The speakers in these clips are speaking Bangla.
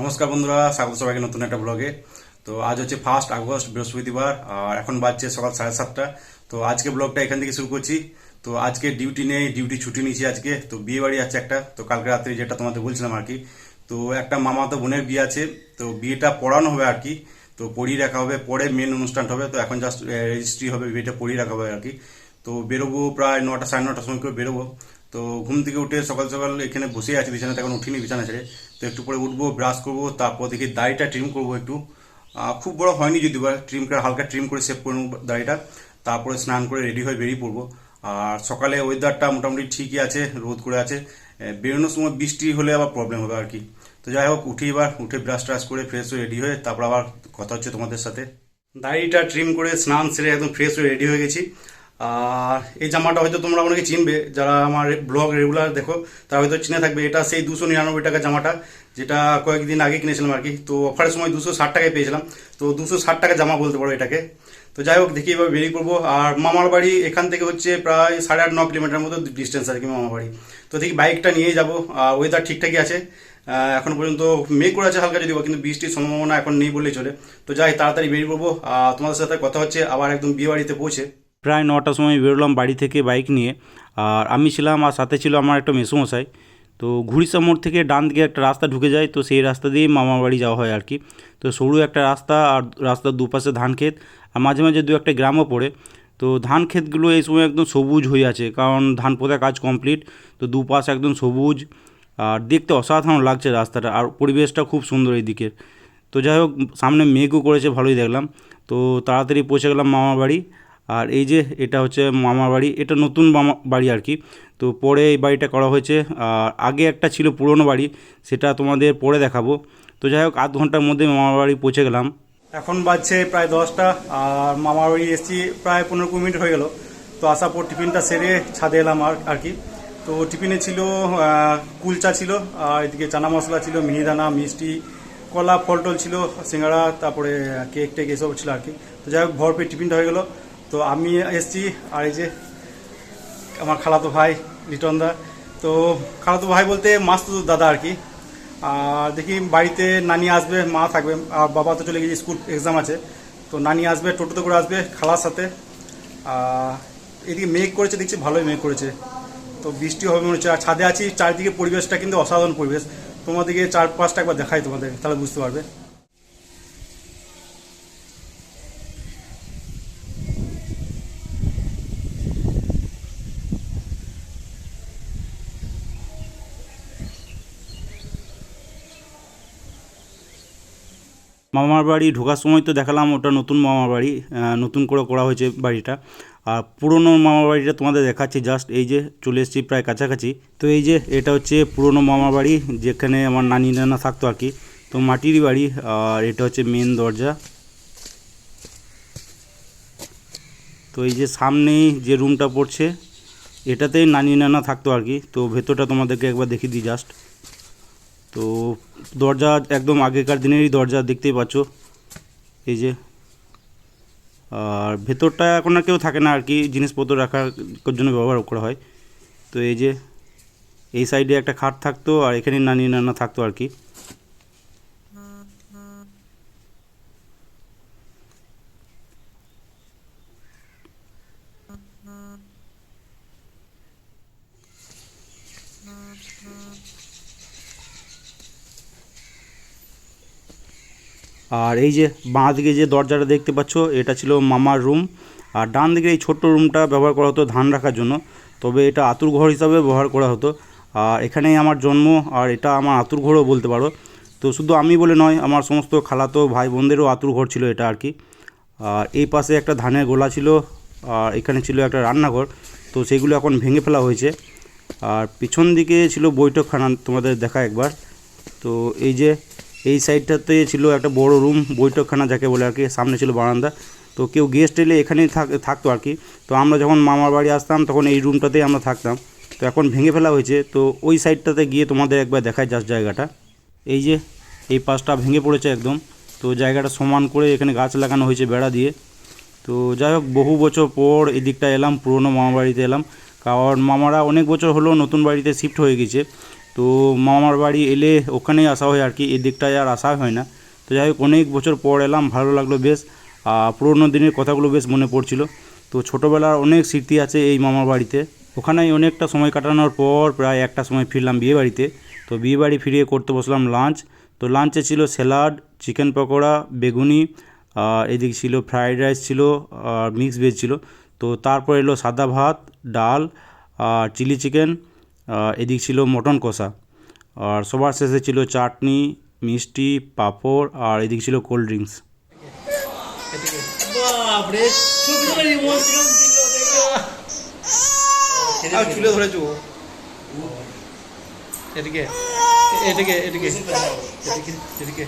নমস্কার বন্ধুরা, স্বাগত সবাইকে নতুন একটা ব্লগে তো আজ হচ্ছে ফার্স্ট আগস্ট, বৃহস্পতিবার, আর এখন বাজছে সকাল সাড়ে সাতটা। তো আজকে ব্লগটা এখান থেকে শুরু করছি। তো আজকে ডিউটি নেই ডিউটি ছুটি নিয়েছি আজকে। তো বিয়ে বাড়ি আছে একটা, তো কালকে রাত্রে যেটা তোমাদের বলছিলাম আর কি। তো একটা মামা তো বোনের বিয়ে আছে, তো বিয়েটা পড়ানো হবে আর কি। তো পড়িয়ে রাখা হবে, পরে মেন অনুষ্ঠান হবে। তো এখন জাস্ট রেজিস্ট্রি হবে, বিয়েটা পড়িয়ে রাখা হবে আর কি। তো বেরোবো প্রায় নটা, সাড়ে নটার সময় করে বেরোবো। তো ঘুম থেকে উঠে সকাল সকাল এখানে বসে আছি, বিছানাতে এখন উঠিনি, বিছানা ছেড়ে। তো একটু পরে উঠবো ব্রাশ করব, তারপর দেখি দাড়িটা ট্রিম করব একটু। খুব বড় হয়নি যদি বা ট্রিম করে, হালকা ট্রিম করে সেভ করে নেব দাড়িটা। তারপরে স্নান করে রেডি হয়ে বেরিয়ে পড়ব। আর সকালে ওয়েদারটা মোটামুটি ঠিকই আছে, রোদ করে আছে। বেরোনোর সময় বৃষ্টি হলে আবার প্রবলেম হবে আর কি। তো যাই হোক, উঠি এবার, উঠে ব্রাশ ট্রাশ করে ফ্রেশ হয়ে রেডি হয়ে তারপর আবার কথা হচ্ছে তোমাদের সাথে। দাড়িটা ট্রিম করে স্নান সেরে একদম ফ্রেশ হয়ে রেডি হয়ে গেছি। আর এই জামাটা হয়তো তোমরা অনেকে চিনবে, যারা আমার ব্লগ রেগুলার দেখো, তারা হয়তো চিনে থাকবে, এটা সেই দুশো নিরানব্বই টাকা জামাটা, যেটা কয়েকদিন আগে কিনেছিলাম আর কি। তো অফারের সময় দুশো ষাট টাকায় পেয়েছিলাম। তো দুশো ষাট টাকা জামা বলতে পারো এটাকে। তো যাই হোক, দেখি এবার বেরিয়ে পড়ব। আর মামার বাড়ি এখান থেকে হচ্ছে প্রায় সাড়ে আট, ন কিলোমিটার মতো ডিস্টেন্স আর কি মামার বাড়ি। তো দেখি বাইকটা নিয়েই যাব। আর ওয়েদার ঠিকঠাকই আছে। এখন পর্যন্ত মেঘ করে আছে হালকা যদিও, কিন্তু বৃষ্টির সম্ভাবনা এখন নেই বললেই চলে। তো যাই, তাড়াতাড়ি বেরিয়ে পড়ব। আর তোমাদের সাথে কথা হচ্ছে, আবার একদম বিয়ে বাড়িতে পৌঁছে। প্রায় নটার সময় বেরোলাম বাড়ি থেকে বাইক নিয়ে। আর আমি ছিলাম আর সাথে ছিল আমার একটা মেসুমশাই। তো ঘুড়িসা মোড় থেকে ডান দিকে একটা রাস্তা ঢুকে যায়। তো সেই রাস্তা দিয়েই মামার বাড়ি যাওয়া হয় আর কি। তো সরু একটা রাস্তা আর রাস্তার দুপাশে ধান ক্ষেত। আর মাঝে মাঝে দু একটা গ্রামও পড়ে। তো ধান ক্ষেতগুলো এই সময় একদম সবুজ হয়ে আছে। কারণ ধান পোতা কাজ কমপ্লিট। তো দুপাশ একদম সবুজ। আর দেখতে অসাধারণ লাগছে রাস্তাটা। আর পরিবেশটা খুব সুন্দর এই দিকের তো যাই হোক, সামনে মেঘও করেছে, ভালোই দেখলাম। তো তাড়াতাড়ি পৌঁছে গেলাম মামার বাড়ি। আর এই যে এটা হচ্ছে মামার বাড়ি, এটা নতুন মামা বাড়ি আর কি। তো পরে এই বাড়িটা করা হয়েছে, আর আগে একটা ছিল পুরনো বাড়ি, সেটা তোমাদের পরে দেখাবো। তো যাই হোক, আধ ঘণ্টার মধ্যে মামার বাড়ি পৌঁছে গেলাম। এখন বাজছে প্রায় দশটা, আর মামার বাড়ি এসেছি প্রায় পনেরো কুড়ি মিনিট হয়ে গেল। তো আসার পর টিফিনটা সেরে ছাদে এলাম আর আর কি। তো টিফিনে ছিল কুলচা ছিল, আর এদিকে চানা মশলা ছিল মিহিদানা মিষ্টি, কলা ফল টল ছিল, সিঙ্গাড়া, তারপরে কেক টেক এসব ছিল আর কি। তো যাই হোক, ভরপেট টিফিনটা হয়ে গেল। তো আমি এসেছি, আর এই যে আমার খালাতো ভাই লিটন দা তো খালাতো ভাই বলতে মাস্ত দাদা আর কি। আর দেখি বাড়িতে নানি আসবে, মা থাকবে, আর বাবা তো চলে গেছে, স্কুল এক্সাম আছে। তো নানি আসবে, টোটোতে করে আসবে, খালার সাথে। এদিকে মেঘ করেছে, দেখছি ভালোই মেঘ করেছে। তো বৃষ্টি হবে মনে হচ্ছে, আর ছাদে আছি, চারিদিকে পরিবেশটা কিন্তু অসাধারণ পরিবেশ। তোমাদেরকে চার পাঁচটা একবার দেখাই তোমাদের, তাহলে বুঝতে পারবে। মামার বাড়ি ঢোকার সময় তো দেখালাম ওটা নতুন মামার বাড়ি নতুন করে করা হয়েছে বাড়িটা। আর পুরনো মামার বাড়িটা তোমাদের দেখাচ্ছি জাস্ট এই যে চলে এসেছি প্রায় কাছাকাছি। তো এই যে এটা হচ্ছে পুরনো মামার বাড়ি, যেখানে আমার নানি নানা থাকতো আর কি। তো মাটিরই বাড়ি, আর এটা হচ্ছে মেন দরজা। তো এই যে সামনেই যে রুমটা পড়ছে, এটাতেই নানি নানা থাকতো আর কি। তো ভেতরটা তোমাদেরকে একবার দেখিয়ে দিই জাস্ট তো দরজা একদম আগেকার দিনেরই দরজা দেখতেই পাচ্ছ। এই যে। আর ভেতরটা এখন আর কেউ থাকে না আর কি, জিনিসপত্র রাখার জন্য ব্যবহার করা হয়। তো এই যে, এই সাইডে একটা খাট থাকতো আর এখানে নানি নানা থাকতো আর কি। আর এই যে বাঁ দিকে যে দরজাটা দেখতে পাচ্ছ, এটা ছিল মামার রুম। আর ডান দিকে এই ছোট্ট রুমটা ব্যবহার করা হতো ধান রাখার জন্য। তবে এটা আতুর ঘর হিসাবে ব্যবহার করা হতো। আর এখানেই আমার জন্ম, আর এটা আমার আতুর ঘরও বলতে পারো। তো শুধু আমি বলে নয়, আমার সমস্ত খালাতো ভাই বোনদেরও আতুর ঘর ছিল এটা আর কি। আর এই পাশে একটা ধানের গোলা ছিল, আর এখানে ছিল একটা রান্নাঘর। তো সেগুলো এখন ভেঙে ফেলা হয়েছে। আর পিছন দিকে ছিল বৈঠকখানা, তোমাদের দেখা একবার। তো এই যে এই সাইডটাতে ছিল একটা বড় রুম, বৈঠকখানা যাকে বলে আর কি, সামনে ছিল বারান্দা। তো কেউ গেস্ট এলে এখানেই থাক, থাকতো আর কি। তো আমরা যখন মামার বাড়ি আসতাম, তখন এই রুমটাতেই আমরা থাকতাম। তো এখন ভেঙে ফেলা হয়েছে। তো ওই সাইডটাতে গিয়ে তোমাদের একবার দেখায় জাস্ট জায়গাটা। এই যে, এই পাশটা ভেঙে পড়েছে একদম। তো জায়গাটা সমান করে এখানে গাছ লাগানো হয়েছে বেড়া দিয়ে। তো যাই হোক, বহু বছর পর এদিকটা এলাম, পুরনো মামা বাড়িতে এলাম। কারণ মামারা অনেক বছর হলো নতুন বাড়িতে শিফট হয়ে গেছে। তো মামার বাড়ি এলে ওখানেই আসা হয় আর কি, এই দিকটায় আর আসা হয় না। তো যাই হোক, অনেক বছর পর এলাম, ভালো লাগল বেশ। পুরোনো দিনের কথাগুলো বেশ মনে পড়ছিল। তো ছোটোবেলার অনেক স্মৃতি আছে এই মামার বাড়িতে। ওখানে অনেকটা সময় কাটানোর পর প্রায় একটা সময় ফিরলাম বিয়ে বাড়িতে। তো বিয়ে বাড়ি ফিরিয়ে করতে বসলাম লাঞ্চ। তো লাঞ্চে ছিল স্যালাড, চিকেন পকোড়া, বেগুনি এদিকে ছিল ফ্রাইড রাইস ছিল, আর মিক্স ভেজ ছিল। তো তারপর এলো সাদা ভাত, ডাল, আর চিলি চিকেন এদিক ছিল মটন কষা আর সবার শেষে ছিল চাটনি মিষ্টি পাঁপড় আর এদিক ছিল কোল্ড ড্রিঙ্কস। বাপরে সুন্দর ইমোশনাল ছিল দেখো। আর চুলে ধরেছো? এদিকে এদিকে এদিকে এদিকে এদিকে।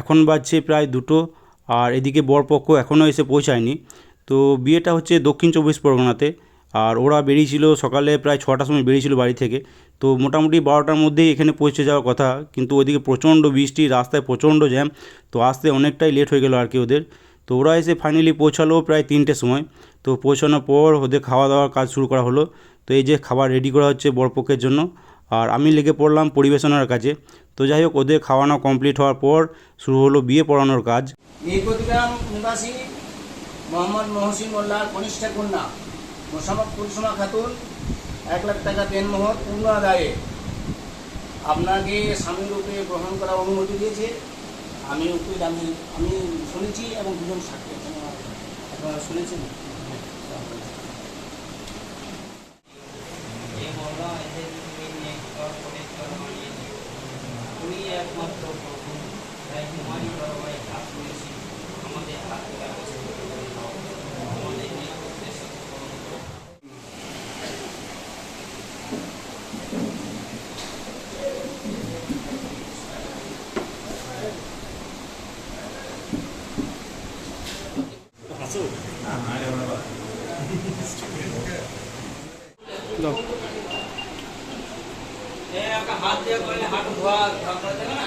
এখন বাজছে প্রায় দুটো। আর এদিকে বরপক্ষ এখনও এসে পৌঁছায়নি। তো বিয়েটা হচ্ছে দক্ষিণ চব্বিশ পরগনাতে। আর ওরা বেরিয়েছিল সকালে প্রায় ছটার সময় বেরিয়েছিল বাড়ি থেকে। তো মোটামুটি বারোটার মধ্যেই এখানে পৌঁছে যাওয়ার কথা। কিন্তু ওইদিকে প্রচণ্ড বৃষ্টি, রাস্তায় প্রচণ্ড জ্যাম। তো আসতে অনেকটাই লেট হয়ে গেল আর কি ওদের। তো ওরা এসে ফাইনালি পৌঁছালো প্রায় তিনটের সময়। তো পৌঁছানোর পর ওদের খাওয়া দাওয়ার কাজ শুরু করা হলো। তো এই যে খাবার রেডি করা হচ্ছে বরপক্ষের জন্য। আর আমি লেগে পড়লাম পরিবেশনার কাজে। তো যাই হোক, ওদের খাওয়ানো কমপ্লিট হওয়ার পর শুরু হলো বিয়ে পড়ানোর কাজ। নীলকতিগ্রাম নিবাসী মোহাম্মদ মহসিন মোল্লার কনিষ্ঠা কন্যা মোসাম্মদ কুলসুমা খাতুন, এক লাখ টাকা দেনমোহর পূর্ণ আদায়ে। আপনাকে স্বামীরূপে গ্রহণ করার অনুমতি দিয়েছে। আমি উকিল, আমি আমি শুনেছি এবং দুজন সাক্ষী আপনারা শুনেছেন একমাত্র প্রভু তাই তোমারই দরবারে কাজ করেছি আমাদের হাত ব্যবস্থা করে দাও আমাদের এই উদ্দেশ্য পূরণ করো। এ একটা হাত দিয়ে করলে হাত ধোয়া দরকার দেবে না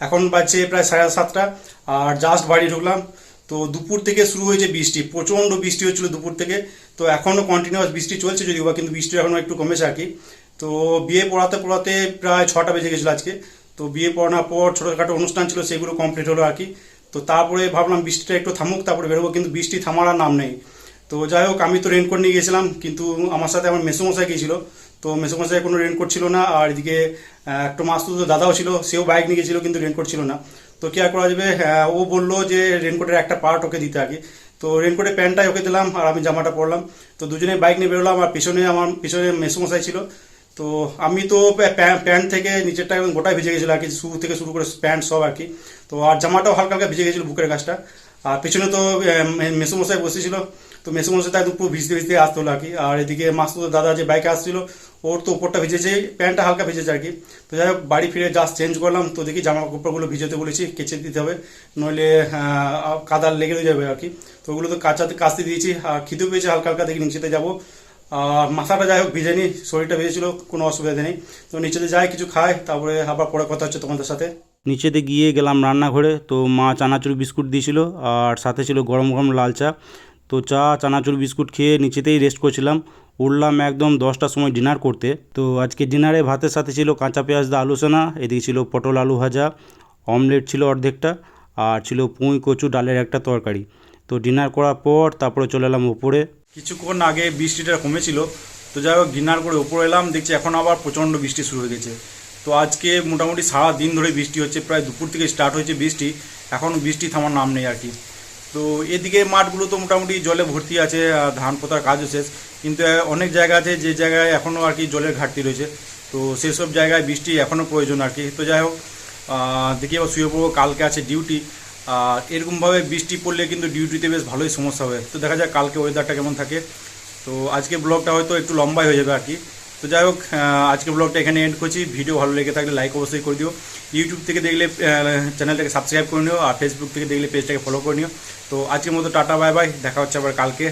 এখন বাজছে প্রায় সাড়ে সাতটা, আর জাস্ট বাড়ি ঢুকলাম। তো দুপুর থেকে শুরু হয়েছে বৃষ্টি, প্রচণ্ড বৃষ্টি হচ্ছিল দুপুর থেকে। তো এখনও কন্টিনিউয়াস বৃষ্টি চলছে যদিও বা, কিন্তু বৃষ্টি এখনও একটু কমেছে আর কি। তো বিয়ে পড়াতে পড়াতে প্রায় ছটা বেজে গেছিল আজকে। তো বিয়ে পড়ানোর পর ছোটোখাটো অনুষ্ঠান ছিল, সেগুলো কমপ্লিট হলো আর কি। তো তারপরে ভাবলাম বৃষ্টিটা একটু থামুক, তারপরে বেরোবো, কিন্তু বৃষ্টি থামার নাম নেই। তো যাই হোক, আমি তো রেনকোট নিয়ে গেছিলাম, কিন্তু আমার সাথে আমার মেসোমশাই গিয়েছিল। তো মেসোমশাই কোনো রেনকোট ছিল না আর এদিকে একটা মাস্তুতো দাদাও ছিল সেও বাইক নিয়ে গেছিল কিন্তু রেনকোট ছিল না। তো কি আর করা যাবে? আহ, ও বলল যে রেনকোটের একটা পার্ট ওকে দিতে আগে। তো রেনকোটের প্যান্টটাই ওকে দিলাম আর আমি জামাটা পরলাম। তো দুজনে বাইক নিয়ে বেরোলাম আর পিছনে আমার পিছনে মেসোমশাই ছিল। তো আমি তো প্যা- প্যা- প্যান্ট থেকে নিচেরটা একদম গোটাই ভিজে গেছিল আর কি শু থেকে শুরু করে প্যান্ট সব আর কি। তো আর জামাটাও হালকা হালকা ভিজে গেছিল বুকের কাছটা আর পেছনে তো মেসোমশাই বসেছিল। তো মেসোমশাই তো একদম পুরো ভিজতে ভিজতে আসতে হলো আর কি। আর এদিকে মাস্তো দাদা যে বাইকে আসছিল ওর তো উপরটা ভিজেছে প্যান্টটা হালকা ভিজেছে আর কি। তো যাই হোক, বাড়ি ফিরে জাস্ট চেঞ্জ করলাম, তো দেখি জামা কাপড়গুলো ভিজেতে বলেছি, কেচে দিতে হবে, নইলে কাদার লেগে যাবে আর কি। তো ওগুলো তো কাঁচাতে কাচতে দিয়েছি, আর খিদে পেয়েছে হালকা হালকা, দেখি নিচেতে যাব। আর মাথাটা যাই হোক, ভিজেনি, শরীরটা ভিজেছিল, কোনো অসুবিধা নেই। তো নিচেতে যাই, কিছু খাই, তারপরে আবার পরে কথা হচ্ছে তোমাদের সাথে। নিচেতে গিয়ে গেলাম রান্নাঘরে, তো মা চানাচুর বিস্কুট দিয়েছিল, আর সাথে ছিল গরম গরম লাল চা। তো চা, চানাচুর বিস্কুট খেয়ে নিচেতেই রেস্ট করছিলাম। উঠলাম একদম দশটার সময় ডিনার করতে। তো আজকে ডিনারে ভাতের সাথে ছিল কাঁচা পেঁয়াজ দা আলু সোনা এদিকে ছিল পটল আলু ভাজা অমলেট ছিল অর্ধেকটা, আর ছিল পুঁই কচু ডালের একটা তরকারি। তো ডিনার করার পর তারপরে চলে এলাম উপরে কিছুক্ষণ আগে বৃষ্টিটা কমেছিল, তো যাই হোক ডিনার করে ওপর এলাম, দেখছি এখন আবার প্রচণ্ড বৃষ্টি শুরু হয়ে গেছে। তো আজকে মোটামুটি সারা দিন ধরে বৃষ্টি হচ্ছে, প্রায় দুপুর থেকে স্টার্ট হয়েছে বৃষ্টি, এখন বৃষ্টি থামার নাম নেই আর কি। তো এদিকে মাঠগুলো তো মোটামুটি জলে ভর্তি আছে ধান পোতার কাজও শেষ। কিন্তু অনেক জায়গা আছে যে জায়গায় এখনও আর কি জলের ঘাটতি রয়েছে। তো সেসব জায়গায় বৃষ্টি এখনও প্রয়োজন আর কি। তো যাই হোক দেখি আবার শুয়ে পড়ব কালকে আছে ডিউটি। আর এরকমভাবে বৃষ্টি পড়লে কিন্তু ডিউটিতে বেশ ভালোই সমস্যা হবে তো দেখা যাক কালকে ওয়েদারটা কেমন থাকে। তো আজকে ব্লগটা হয়তো একটু লম্বাই হয়ে যাবে আর কি। তো যাই হোক আজকে ব্লগটা এখানে এন্ড করছি। ভিডিও ভালো লেগে থাকলে লাইক অবশ্যই করে দিও। ইউটিউব থেকে দেখলে চ্যানেলটাকে সাবস্ক্রাইব করে নিও আর ফেসবুক থেকে দেখলে পেজটাকে ফলো করে নিও। তো আজকের মতো টাটা বাই বাই দেখা হচ্ছে আবার কালকে।